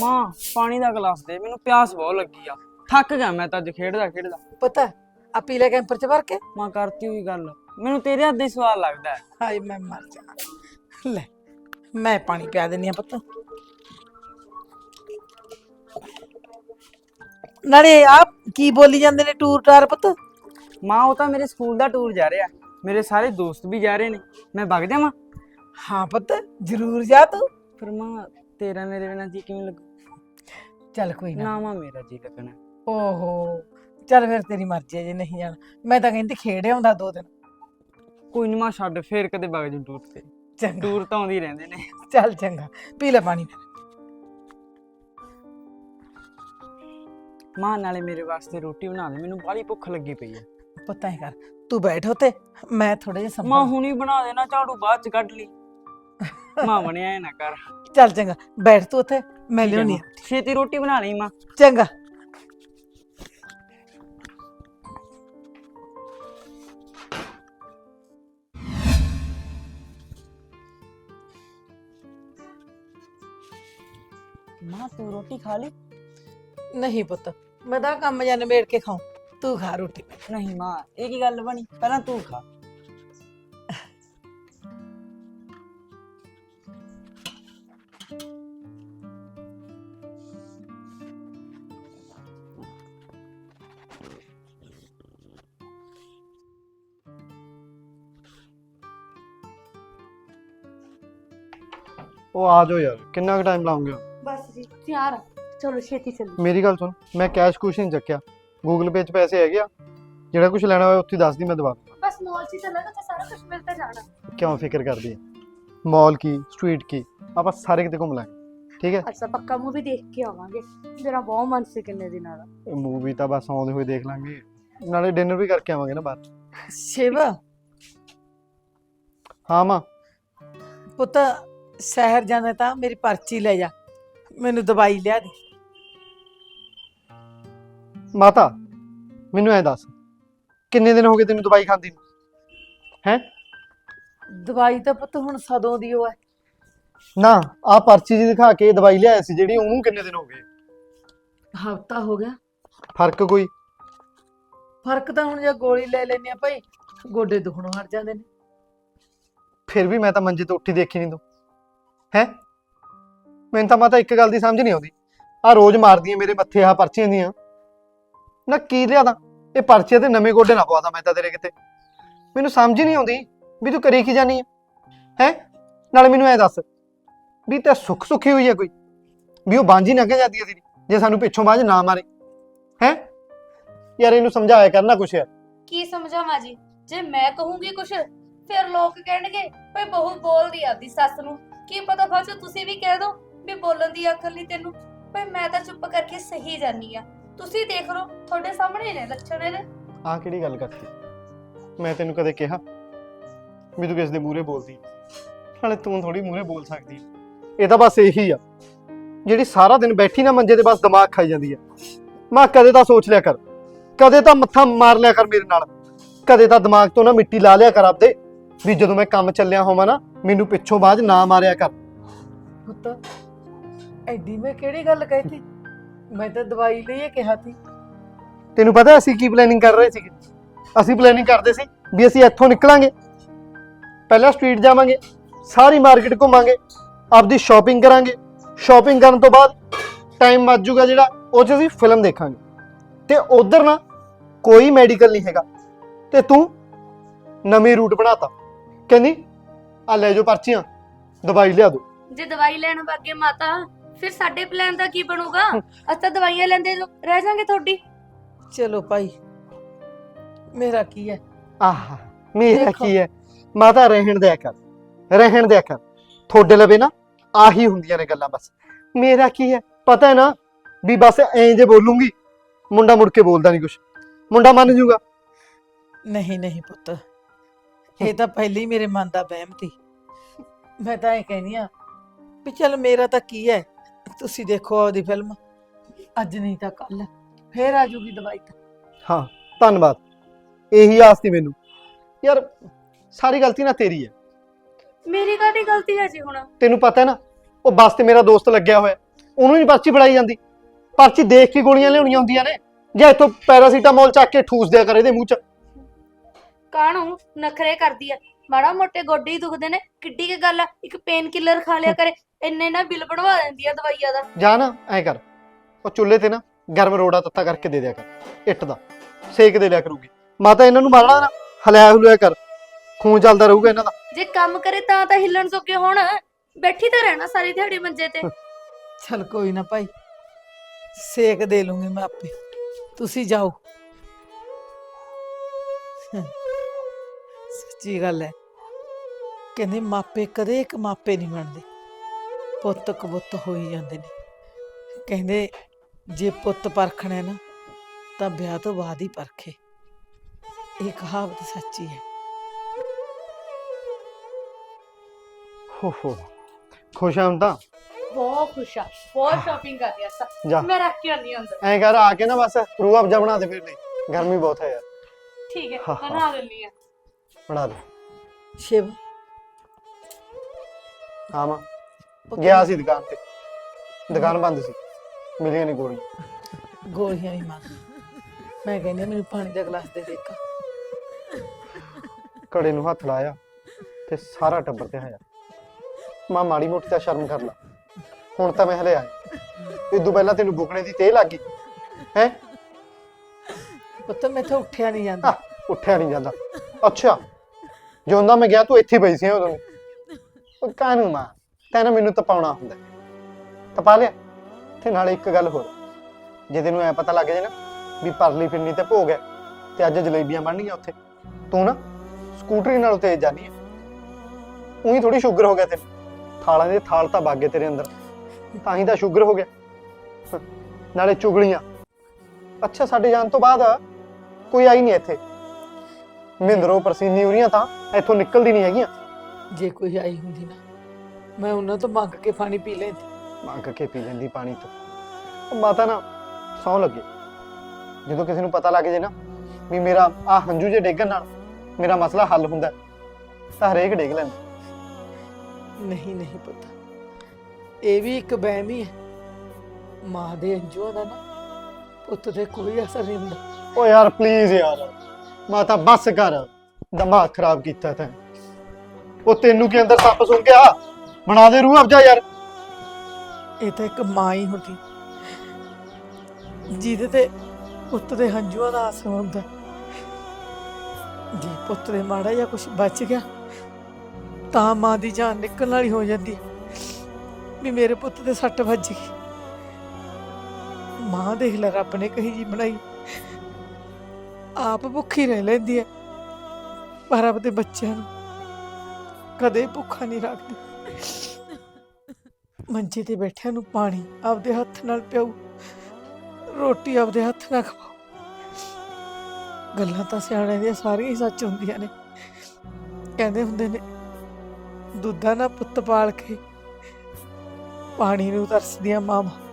ਮਾਂ ਪਾਣੀ ਦਾ ਗਲਾਸ ਦੇ ਮੈਨੂੰ ਪਿਆਸ ਬਹੁਤ ਲੱਗੀ ਆ। ਥੱਕ ਗਿਆ ਮੈਂ ਤਾਂ ਅੱਜ ਖੇਡਦਾ ਖੇਡਦਾ। ਪਤਾ ਆ ਪੀਲੇ ਕੈਂਪਰ ਚ ਭਰ ਕੇ? ਮਾਂ ਕਰਤੀ ਹੋਈ ਗੱਲ। ਮੈਨੂੰ ਤੇਰੇ ਹੱਥ ਦੀ ਸਵਾਦ ਲੱਗਦਾ ਹੈ। ਹਾਏ ਮੈਂ ਮਰ ਜਾ। ਲੈ ਮੈਂ ਪਾਣੀ ਪਿਆ ਦਿੰਨੀ ਆ ਪੁੱਤ। ਨਾਲੇ ਆ ਕੀ ਬੋਲੀ ਜਾਂਦੇ ਨੇ ਟੂਰ ਟਾਰ ਪੁੱਤ? ਮਾਂ ਉਹ ਤਾਂ ਮੇਰੇ ਸਕੂਲ ਦਾ ਟੂਰ ਜਾ ਰਿਹਾ। ਮੇਰੇ ਸਾਰੇ ਦੋਸਤ ਵੀ ਜਾ ਰਹੇ ਨੇ। ਮੈਂ ਵਗ ਜਾਵਾਂ? ਹਾਂ ਪੁੱਤ ਜ਼ਰੂਰ ਜਾ ਤੂੰ। ਫਿਰ ਮਾਂ ਤੇਰਾ ਮੇਰੇ ਬਿਨਾਂ ਜੀ ਕਿਵੇਂ ਲੱਗੂ? ਚੱਲ ਕੋਈ ਨਾ। ਨਾ ਮਾਂ ਮੇਰਾ ਜੀ ਲੱਗਣਾ। ਓਹੋ ਚੱਲ ਫਿਰ ਤੇਰੀ ਮਰਜ਼ੀ ਹੈ ਜੇ ਨਹੀਂ ਜਾਣਾ। ਮੈਂ ਤਾਂ ਕਹਿੰਦੀ ਖੇਡ ਆਉਂਦਾ ਦੋ ਦਿਨ। ਕੋਈ ਨਹੀਂ ਮਾਂ ਛੱਡ ਫੇਰ ਕਦੇ ਵਗ ਜੂ ਟੂਰ ਤੇ। ਚੰਗਾ। ਟੂਰ ਤਾਂ ਆਉਂਦੇ ਰਹਿੰਦੇ ਨੇ। ਚੱਲ ਚੰਗਾ ਪੀ ਲੈ ਪਾਣੀ ਮਾਂ ਨਾਲੇ ਮੇਰੇ ਵਾਸਤੇ ਰੋਟੀ ਬਣਾ ਲੈ ਮੈਨੂੰ ਬਾਹਲੀ ਭੁੱਖ ਲੱਗੀ ਪਈ ਹੈ। ਪਤਾ ਹੀ ਕਰ ਤੂੰ ਬੈਠ ਉੱਤੇ ਮੈਂ ਥੋੜੇ ਜਿਹਾ ਮਾਂ ਸੰਭਾਲ ਹੁਣੀ ਬਣਾ ਦੇਣਾ ਝਾੜੂ ਬਾਅਦ ਚ ਕੱਢ ਲਈ। ਮਾਂ ਬਣਿਆ ਐ ਨਾ ਕਰ ਚੱਲ ਚੰਗਾ ਬੈਠ ਤੂੰ ਉੱਥੇ ਮੈਂ ਲਿਆਉਣੀ ਮਾਂ। ਛੇਤੀ ਰੋਟੀ ਬਣਾ ਲਈ ਮਾਂ। ਚੰਗਾ। ਮਾਂ ਤੂੰ ਰੋਟੀ ਖਾ ਲਈ? ਨਹੀਂ ਪੁੱਤ ਮੈਂ ਤਾਂ ਕੰਮ ਜਾਂ ਨਿਬੇੜ ਕੇ ਖਾਉ ਤੂੰ ਖਾ ਰੋਟੀ। ਨਹੀਂ ਮਾਂ ਇਹ ਕੀ ਗੱਲ ਬਣੀ? ਪਹਿਲਾਂ ਤੂੰ ਖਾ। ਉਹ ਆ ਜਾਓ ਯਾਰ ਕਿੰਨਾ ਕੁ ਟਾਈਮ ਲਾਉਂਗੇ ਬਸ ਜੀ ਤਿਆਰ ਆ। ਚਲੋ ਛੇਤੀ ਚੱਲੋ ਮੇਰੀ ਗੱਲ ਸੁਣ ਮੈਂ ਕੈਸ਼ ਕੁਛ ਨਹੀਂ ਚੱਕਿਆ। ਗੂਗਲ ਪੇ 'ਚ ਪੈਸੇ ਹੈਗੇ ਆ। ਜਿਹੜਾ ਕੁਝ ਲੈਣਾ ਹੋਇਆ ਉੱਥੇ ਦੱਸ ਦੀ ਮੈਂ ਦਵਾ ਦੂੰਗਾ। ਬਸ ਮੌਲ 'ਚ ਚੱਲਾਂਗੇ ਤਾਂ ਸਾਰਾ ਕੁਝ ਮਿਲਦਾ ਜਾਣਾ। ਕਿਉਂ ਫਿਕਰ ਕਰਦੀ ਹੈ ਮਾਲ ਕੀ ਸਟਰੀਟ ਕੀ ਆਪਾਂ ਸਾਰੇ ਕਿਤੇ ਘੁੰਮ ਲਾਂਗੇ। ਠੀਕ ਹੈ ਅੱਛਾ ਪੱਕਾ ਮੂਵੀ ਦੇਖ ਕੇ ਆਵਾਂਗੇ। ਮੇਰਾ ਬਹੁਤ ਮਨ ਸੀ ਕਿੰਨੇ ਦਿਨਾਂ ਦਾ। ਮੂਵੀ ਤਾਂ ਬਸ ਆਉਂਦੇ ਹੋਏ ਦੇਖ ਲਾਂਗੇ। ਨਾਲੇ ਡਿਨਰ ਵੀ ਕਰਕੇ ਆਵਾਂਗੇ ਨਾ ਬਾਹਰ। ਸ਼ਿਵ। ਹਾਂ ਮਾਂ। ਪੁੱਤ ਸ਼ਹਿਰ ਜਾਣਾ ਤਾਂ ਮੇਰੀ ਪਰਚੀ ਲੈ ਜਾ। ਮੈਨੂੰ ਦਵਾਈ ਲਿਆ ਦੇ। ਮਾਤਾ ਮੈਨੂੰ ਐ ਦੱਸ ਕਿੰਨੇ ਦਿਨ ਹੋ ਗਏ ਤੈਨੂੰ ਦਵਾਈ ਖਾਂਦੀ ਨੂੰ? ਹੈ? ਦਵਾਈ ਤਾਂ ਪੁੱਤ ਹੁਣ ਸਦੋਂ ਦੀ ਉਹ ਹੈ। ਨਾ ਆ ਪਰਚੀ ਜੀ ਦਿਖਾ ਕੇ ਦਵਾਈ ਲਿਆਇਆ ਸੀ ਜਿਹੜੀ ਉਹਨੂੰ ਕਿੰਨੇ ਦਿਨ ਹੋ ਗਏ? ਹਫਤਾ ਹੋ ਗਿਆ। ਫ਼ਰਕ ਕੋਈ? ਫ਼ਰਕ ਤਾਂ ਹੁਣ ਜੇ ਗੋਲੀ ਲੈ ਲੈਣੀ ਆ ਭਾਈ ਗੋਡੇ ਦੁਖਣੋਂ ਹਟ ਜਾਂਦੇ ਨੇ। ਫਿਰ ਵੀ ਮੈਂ ਤਾਂ ਮੰਜੇ ਤੋਂ ਉੱਠੀ ਦੇਖੀ ਨਹੀਂ ਤੂੰ। ਹੈ? ਮੈਨੂੰ ਤਾਂ ਮਾਤਾ ਇੱਕ ਗੱਲ ਦੀ ਸਮਝ ਨਹੀਂ ਆਉਂਦੀ। ਆ ਰੋਜ਼ ਮਾਰਦੀਆਂ ਮੇਰੇ ਮੱਥੇ ਆ ਪਰਚੀਆਂ ਦੀਆਂ। ਨਾ ਕੀ ਲਿਆਦਾ? ਇਹ ਪਰਚੀਆਂ ਤੇ ਨਵੇਂ ਗੋਡੇ ਨਾ ਪਵਾਦਾ ਮੈਂ ਤਾਂ ਤੇਰੇ ਕਿਤੇ। ਮੈਨੂੰ ਸਮਝ ਹੀ ਨਹੀਂ ਆਉਂਦੀ ਵੀ ਤੂੰ ਕਰੀ ਕੀ ਜਾਨੀ ਹੈ ਹੈ? ਨਾਲੇ ਮੈਨੂੰ ਐ ਦੱਸ ਵੀ ਤੇ ਸੁੱਖ ਸੁਖੀ ਹੋਈ ਹੈ ਕੋਈ? ਵੀ ਉਹ ਬਾਂਝੀ ਨਾ ਕਹਿ ਜਾਂਦੀ ਹੈ ਜੇ ਸਾਨੂੰ ਪਿੱਛੋਂ ਬਾਂਝ ਨਾ ਮਾਰੇ। ਹੈ? ਯਾਰ ਇਹਨੂੰ ਸਮਝਾਇਆ ਕਰਨਾ ਕੁਛ ਯਾਰ ਕੀ ਸਮਝਾਵਾਂ ਜੀ? ਜੇ ਮੈਂ ਕਹੂੰਗੀ ਕੁਛ ਫਿਰ ਲੋਕ ਕਹਿਣਗੇ, ਭਈ ਬਹੂ ਬੋਲਦੀ ਆਪਦੀ ਸੱਸ ਨੂੰ। ਕੀ ਪਤਾ ਬਾਅਦ ਤੁਸੀਂ ਵੀ ਕਹਿ ਦੋ ਵੀ ਬੋਲਣ ਦੀ ਅਕਲ ਨਹੀਂ ਤੈਨੂੰ। ਭਈ ਮੈਂ ਤਾਂ ਚੁੱਪ ਕਰਕੇ ਸਹੀ ਜਾਨੀ ਆ। ਤੁਸੀਂ ਦੇਖ ਲਓ, ਤੁਹਾਡੇ ਸਾਹਮਣੇ ਨੇ ਲੱਛਣ ਇਹਦੇ। ਆਹ ਕਿਹੜੀ ਗੱਲ ਕਰਤੀ? ਮੈਂ ਤੈਨੂੰ ਕਦੇ ਕਿਹਾ ਵੀ ਤੂੰ ਕਿਸ ਦੇ ਮੂਹਰੇ ਬੋਲਦੀ ਨਾਲੇ ਤੂੰ ਥੋੜੀ ਮੂਹਰੇ ਬੋਲ ਸਕਦੀ ਹੈ। ਇਹ ਤਾਂ ਬਸ ਇਹੀ ਆ। ਜਿਹੜੀ ਸਾਰਾ ਦਿਨ ਬੈਠੀ ਨਾ ਮੰਜੇ ਤੇ ਬਸ ਦਿਮਾਗ ਖਾਈ ਜਾਂਦੀ ਆ। ਮੈਂ, ਕਦੇ ਤਾਂ ਸੋਚ ਲਿਆ ਕਰ। ਕਦੇ ਤਾਂ ਮੱਥਾ ਮਾਰ ਲਿਆ ਕਰ ਮੇਰੇ ਨਾਲ। ਕਦੇ ਤਾਂ ਦਿਮਾਗ ਤੋਂ ਨਾ ਮਿੱਟੀ ਲਾ ਲਿਆ ਕਰ ਆਪਦੇ। ਵੀ ਜਦੋਂ ਮੈਂ ਕੰਮ ਚੱਲਿਆ ਹੋਵਾਂ ਨਾ ਮੈਨੂੰ ਪਿੱਛੋਂ ਬਾਅਦ ਨਾ ਮਾਰਿਆ ਕਰ। ਪੁੱਤ ਐਡੀ ਮੈਂ ਕਿਹੜੀ ਗੱਲ ਕਹਿਤੀ? ਮੈਂ ਤਾਂ ਦਵਾਈ ਲਈ ਇਹ ਕਿਹਾ ਸੀ। ਤੈਨੂੰ ਪਤਾ ਅਸੀਂ ਕੀ ਪਲੈਨਿੰਗ ਕਰ ਰਹੇ ਸੀਗੇ? ਅਸੀਂ ਪਲੈਨਿੰਗ ਕਰਦੇ ਸੀ ਵੀ ਅਸੀਂ ਇੱਥੋਂ ਨਿਕਲਾਂਗੇ। ਪਹਿਲਾਂ ਸਟਰੀਟ ਜਾਵਾਂਗੇ ਸਾਰੀ ਮਾਰਕੀਟ ਘੁੰਮਾਂਗੇ ਆਪਦੀ ਸ਼ਾਪਿੰਗ ਕਰਾਂਗੇ। ਸ਼ਾਪਿੰਗ ਕਰਨ ਤੋਂ ਬਾਅਦ ਟਾਈਮ ਮੱਚ ਜੂਗਾ ਜਿਹੜਾ ਉਹ 'ਚ ਅਸੀਂ ਫਿਲਮ ਦੇਖਾਂਗੇ। ਤੇ ਉਧਰ ਨਾ ਕੋਈ ਮੈਡੀਕਲ ਨਹੀਂ ਹੈਗਾ। ਤੇ ਤੂੰ ਨਵੀਂ ਰੂਟ ਬਣਾਤਾ। ਕਹਿੰਦੀ ਆ ਲੈ ਜਾਓ ਪਰਚੀਆਂ ਦਵਾਈ ਲਿਆ ਦੋ। ਜੇ ਦਵਾਈ ਲੈਣ ਲੱਗੇ ਮਾਤਾ ਫਿਰ ਸਾਡੇ ਪਲਾਨ ਦਾ ਕੀ ਬਣੂਗਾ? ਅਸੀਂ ਤਾਂ ਦਵਾਈਆਂ ਲੈਂਦੇ ਰਹਿ ਜਾਾਂਗੇ ਤੁਹਾਡੀ। ਚਲੋ ਭਾਈ ਮੇਰਾ ਕੀ ਹੈ? ਆਹ ਮੇਰਾ ਦੇਖੋ। ਕੀ ਹੈ? ਮਾਤਾ ਰਹਿਣ ਦਿਆ ਕਰ ਰਹਿਣ ਦਿਆ ਕਰ। ਤੁਹਾਡੇ ਲਵੇ ਨਾ ਆਹੀ ਹੁੰਦੀਆਂ ਨੇ ਗੱਲਾਂ ਬਸ। ਮੇਰਾ ਕੀ ਹੈ? ਪਤਾ ਹੈ ਨਾ ਵੀ ਬਸ ਐਂ ਜੇ ਬੋਲੂੰਗੀ ਮੁੰਡਾ ਮੁੜ ਕੇ ਬੋਲਦਾ ਨਹੀਂ ਕੁਛ। ਮੁੰਡਾ ਮੰਨ ਜੂਗਾ। ਨਹੀਂ ਨਹੀਂ ਪੁੱਤ ਇਹ ਤਾਂ ਪਹਿਲੇ ਹੀ ਮੇਰੇ ਮਨ ਦਾ ਵਹਿਮ ਸੀ। ਮੈਂ ਤਾਂ ਇਹ ਕਹਿੰਦੀ ਆ ਵੀ ਚਲ ਮੇਰਾ ਤਾਂ ਕੀ ਹੈ? ਤੁਸੀਂ ਦੇਖੋ ਉਹਦੀ ਫਿਲਮ ਅੱਜ ਨਹੀਂ ਤਾਂ ਕੱਲ ਫੇਰ ਆ ਜੂਗੀ ਦਵਾਈ ਤਾਂ। ਹਾਂ ਧੰਨਵਾਦ। ਇਹੀ ਆਸ ਸੀ ਮੈਨੂੰ। ਯਾਰ ਸਾਰੀ ਗਲਤੀ ਨਾ ਤੇਰੀ ਹੈ। ਮੇਰੀ ਕਾਹਦੀ ਗਲਤੀ ਹੈ ਜੀ ਹੁਣ? ਤੈਨੂੰ ਪਤਾ ਹੈ ਨਾ ਉਹ ਬੱਸ ਤੇ ਮੇਰਾ ਦੋਸਤ ਲੱਗਿਆ ਹੋਇਆ। ਉਹਨੂੰ ਨਹੀਂ ਪਰਚੀ ਫੜਾਈ ਜਾਂਦੀ। ਪਰਚੀ ਦੇਖ ਕੇ ਗੋਲੀਆਂ ਲਿਆਉਣੀਆਂ ਹੁੰਦੀਆਂ ਨੇ। ਜਾਂ ਇੱਥੋਂ ਪੈਰਾਸੀਟਾਮੋਲ ਚੱਕ ਕੇ ਠੂਸ ਦਿਆ ਕਰ ਇਹਦੇ ਮੂੰਹ 'ਚ। ਕਾਹਨੂੰ ਨਖਰੇ ਕਰਦੀ ਆ? ਮਾੜਾ ਮੋਟੇ ਗੋਡੇ ਹੀ ਦੁਖਦੇ ਨੇ ਕਿੱਡੀ ਕੀ ਗੱਲ ਆ? ਇੱਕ ਪੇਨ ਕਿਲਰ ਖਾ ਲਿਆ ਕਰੇ ਇੰਨੇ ਨਾ ਬਿੱਲ ਬਣਵਾ ਦਿੰਦੀ ਆ ਦਵਾਈਆਂ ਦਾ। ਜਾ ਨਾ ਐ ਕਰ ਉਹ ਚੁੱਲ੍ਹੇ ਤੇ ਨਾ ਗਰਮ ਰੋੜਾ ਤੱਤਾ ਕਰਕੇ ਦੇ ਦਿਆ ਕਰ ਇੱਟ ਦਾ ਸੇਕ ਦੇ ਲਿਆ ਕਰੂਗੀ। ਮਾਤਾ ਇਹਨਾਂ ਨੂੰ ਮਾਰਨਾ ਨਾ ਹਲਿਆ ਹੁਲਿਆ ਕਰ ਖੂਨ ਚੱਲਦਾ ਰਹੂਗਾ ਇਹਨਾਂ ਦਾ। ਜੇ ਕੰਮ ਕਰੇ ਤਾਂ ਤਾਂ ਹਿੱਲਣ ਜੋਗੇ ਹੋਣ ਬੈਠੀ ਤਾਂ ਰਹਿਣਾ ਸਾਰੀ ਦਿਹਾੜੀ ਮੰਜੇ ਤੇ। ਚਲ ਕੋਈ ਨਾ ਭਾਈ ਸੇਕ ਦੇ ਲੂੰਗੀ ਮੈਂ ਆਪੇ ਤੁਸੀਂ ਜਾਓ। ਸੱਚੀ ਗੱਲ ਹੈ ਕਹਿੰਦੇ ਮਾਪੇ ਕਦੇ ਇੱਕ ਮਾਪੇ ਨਹੀਂ ਬਣਦੇ। ਪੁੱਤ ਕਬੁੱਤ ਹੋਈ ਜਾਂਦੇ ਨੇ। ਕਹਿੰਦੇ ਜੇ ਪੁੱਤ ਪਰਖਣਾ ਹੈ ਨਾ ਤਾਂ ਵਿਆਹ ਤੋਂ ਬਾਅਦ ਹੀ ਪਰਖੇ। ਇਹ ਕਹਾਵਤ ਸੱਚੀ ਹੈ ਹੋ ਹੋ। ਖੁਸ਼ ਆਂ ਤਾਂ? ਬਹੁਤ ਖੁਸ਼ ਆ। ਬਹੁਤ ਸ਼ਾਪਿੰਗ ਕਰ ਸਾ ਜਾ। ਮੈਂ ਰੱਖ ਕੇ ਆਉਂਦੀ ਹਾਂ ਅੰਦਰ। ਐਂ ਕਰ ਆ ਕੇ ਨਾ ਬਸ ਰੂ ਅਫਜਾ ਬਣਾ ਦੇ ਫਿਰ ਨਹੀਂ ਗਰਮੀ ਬਹੁਤ ਹੈ ਯਾਰ। ਠੀਕ ਹੈ ਹਾਂ, ਹਾਂ। ਬਣਾ ਲੈਣੀ ਆ ਬਣਾ ਦੇ। ਸ਼ਿਵ। ਹਾਂ ਮਾਂ। ਪੁੱਤ ਗਿਆ ਸੀ ਦੁਕਾਨ ਤੇ। ਦੁਕਾਨ ਬੰਦ ਸੀ। ਮਿਲੀਆਂ ਨਹੀਂ ਗੋਲੀਆਂ। ਗੋਲੀਆਂ ਹੀ ਮੰਗ ਮੈਂ ਕਹਿੰਦੀ ਹਾਂ, ਮੈਨੂੰ ਪਾਣੀ ਦਾ ਗਲਾਸ ਦੇ ਦੇ ਇੱਕ। ਘੜੇ ਨੂੰ ਹੱਥ ਲਾਇਆ ਤੇ ਸਾਰਾ ਟੱਬਰ ਤੇ ਆਇਆ। ਮਾਂ ਮਾੜੀ ਮੋਟੀ ਤਾਂ ਸ਼ਰਮ ਕਰ ਲਾ। ਹੁਣ ਤਾਂ ਮੈਂ ਹਲੇ ਆਇਆ। ਇਦੋਂ ਪਹਿਲਾਂ ਤੈਨੂੰ ਬੁਕਣੇ ਦੀ ਤੇਲ ਲੱਗੀ ਹੈ? ਪੁੱਤ ਮੈਥੋਂ ਉੱਠਿਆ ਨਹੀਂ ਜਾਂਦਾ। ਉੱਠਿਆ ਨਹੀਂ ਜਾਂਦਾ। ਅੱਛਾ। ਜਿਉਂਦਾ ਮੈਂ ਗਿਆ ਤੂੰ ਇੱਥੇ ਪਈ ਸੀ ਉਦੋਂ ਉਹ ਕਾਹਨੂੰ ਮਾਂ? ਤੈਨੂੰ ਮੈਨੂੰ ਤਪਾਉਣਾ ਹੁੰਦਾ। ਤਪਾ ਲਿਆ। ਤੇ ਨਾਲੇ ਇੱਕ ਗੱਲ ਹੋਰ। ਜੇ ਤੈਨੂੰ ਐ ਪਤਾ ਲੱਗ ਜੇ ਨਾ ਵੀ ਪਰਲੀ ਫਿਰਨੀ ਤੇ ਭੋਗ ਹੈ ਤੇ ਅੱਜ ਜਲੇਬੀਆਂ ਬਣਨੀਆਂ ਉੱਥੇ, ਤੂੰ ਨਾ ਸਕੂਟਰੀ ਨਾਲੋਂ ਤੇਜ਼ ਜਾਨੀ ਹੈ ਉਹੀ ਥੋੜੀ ਸ਼ੂਗਰ ਹੋ ਗਿਆ ਤੈਨੂੰ। ਥਾਲਾਂ ਦੇ ਥਾਲ ਤਾਂ ਬਾਗੇ ਤੇਰੇ ਅੰਦਰ। ਤਾਂ ਹੀ ਤਾਂ ਸ਼ੂਗਰ ਹੋ ਗਿਆ। ਨਾਲੇ ਚੁਗਲੀਆਂ। ਅੱਛਾ, ਸਾਡੇ ਜਾਣ ਤੋਂ ਬਾਅਦ ਕੋਈ ਆਈ ਨਹੀਂ ਇੱਥੇ। ਮਹਿੰਦਰੋਂ ਪਰਸੀਨੀ ਉਰੀਆਂ ਤਾਂ ਇੱਥੋਂ ਨਿਕਲਦੀ ਨਹੀਂ ਹੈਗੀਆਂ। ਜੇ ਕੋਈ ਆਈ ਹੁੰਦੀ ਨਾ ਮੈਂ ਉਹਨਾਂ ਤੋਂ ਮੰਗ ਕੇ ਪਾਣੀ ਪੀ ਲੈਂਦੀ। ਮੰਗ ਕੇ ਪੀ ਲੈਂਦੀ ਪਾਣੀ ਤੋਂ। ਉਹ ਮਾਤਾ ਨਾ ਸੌਂ ਲੱਗੇ। ਜਦੋਂ ਕਿਸੇ ਨੂੰ ਪਤਾ ਲੱਗ ਜੇ ਨਾ ਵੀ ਮੇਰਾ ਆ ਹੰਝੂ ਜੇ ਡੇਗਣ ਨਾਲ ਮੇਰਾ ਮਸਲਾ ਹੱਲ ਹੁੰਦਾ ਹੈ, ਤਾਂ ਹਰੇਕ ਡੇਗ ਲੈਂਦਾ। ਨਹੀਂ ਨਹੀਂ ਪੁੱਤ। ਇਹ ਵੀ ਇੱਕ ਵਹਿਮ ਹੀ ਹੈ। ਮਾਂ ਦੇ ਅੰਜੂਆਂ ਦਾ ਨਾ ਪੁੱਤ ਤੇ ਕੋਈ ਅਸਰ ਨਹੀਂ ਹੁੰਦਾ। ਓ ਯਾਰ ਪਲੀਜ਼ ਯਾਰ। ਮਾਤਾ ਬੱਸ ਕਰ। ਦਿਮਾਗ ਖਰਾਬ ਕੀਤਾ ਤੈਂ। ਉਹ ਤੈਨੂੰ ਕੀ ਅੰਦਰ ਸੱਪ ਸੁਣ ਗਿਆ? ਬਣਾ ਦੇ ਰੂਹ ਅਫਜਾ ਯਾਰ। ਇਹ ਤਾਂ ਇੱਕ ਮਾਂ ਹੀ ਹੁੰਦੀ। ਜਿਹਦੇ ਤੇ ਪੁੱਤ ਦੇ ਹੰਝੂਆਂ ਦਾ ਅਸਰ ਹੁੰਦਾ। ਜੇ ਪੁੱਤ ਦੇ ਮਾੜਾ ਜਾਂ ਕੁਝ ਬਚ ਗਿਆ, ਤਾਂ ਮਾਂ ਦੀ ਜਾਨ ਨਿਕਲਣ ਵਾਲੀ ਹੋ ਜਾਂਦੀ। ਵੀ ਮੇਰੇ ਪੁੱਤ ਦੇ ਸੱਟ ਵੱਜ ਗਈ। ਮਾਂ ਦੇਖ ਲੈ, ਰੱਬ ਨੇ ਕਹੀ ਜੀ ਬਣਾਈ। ਆਪ ਭੁੱਖੀ ਰਹਿ ਲੈਂਦੀ ਹੈ। ਪਰ ਆਪਦੇ ਬੱਚਿਆਂ ਨੂੰ ਕਦੇ ਭੁੱਖਾ ਨਹੀਂ ਰੱਖਦੀ। ਮੰਜੇ ਤੇ ਬੈਠਿਆਂ ਨੂੰ ਪਾਣੀ ਆਪਦੇ ਹੱਥ ਨਾਲ ਪਿਆਉ ਰੋਟੀ ਆਪਦੇ ਹੱਥ ਨਾਲ ਖਵਾਓ। ਗੱਲਾਂ ਤਾਂ ਸਿਆਣਿਆਂ ਦੀਆਂ ਸਾਰੀਆਂ ਹੀ ਸੱਚ ਹੁੰਦੀਆਂ ਨੇ। ਕਹਿੰਦੇ ਹੁੰਦੇ ਨੇ, ਦੁੱਧਾ ਨਾਲ ਪੁੱਤ ਪਾਲ ਕੇ ਪਾਣੀ ਨੂੰ ਤਰਸਦੀਆਂ ਮਾਵਾਂ।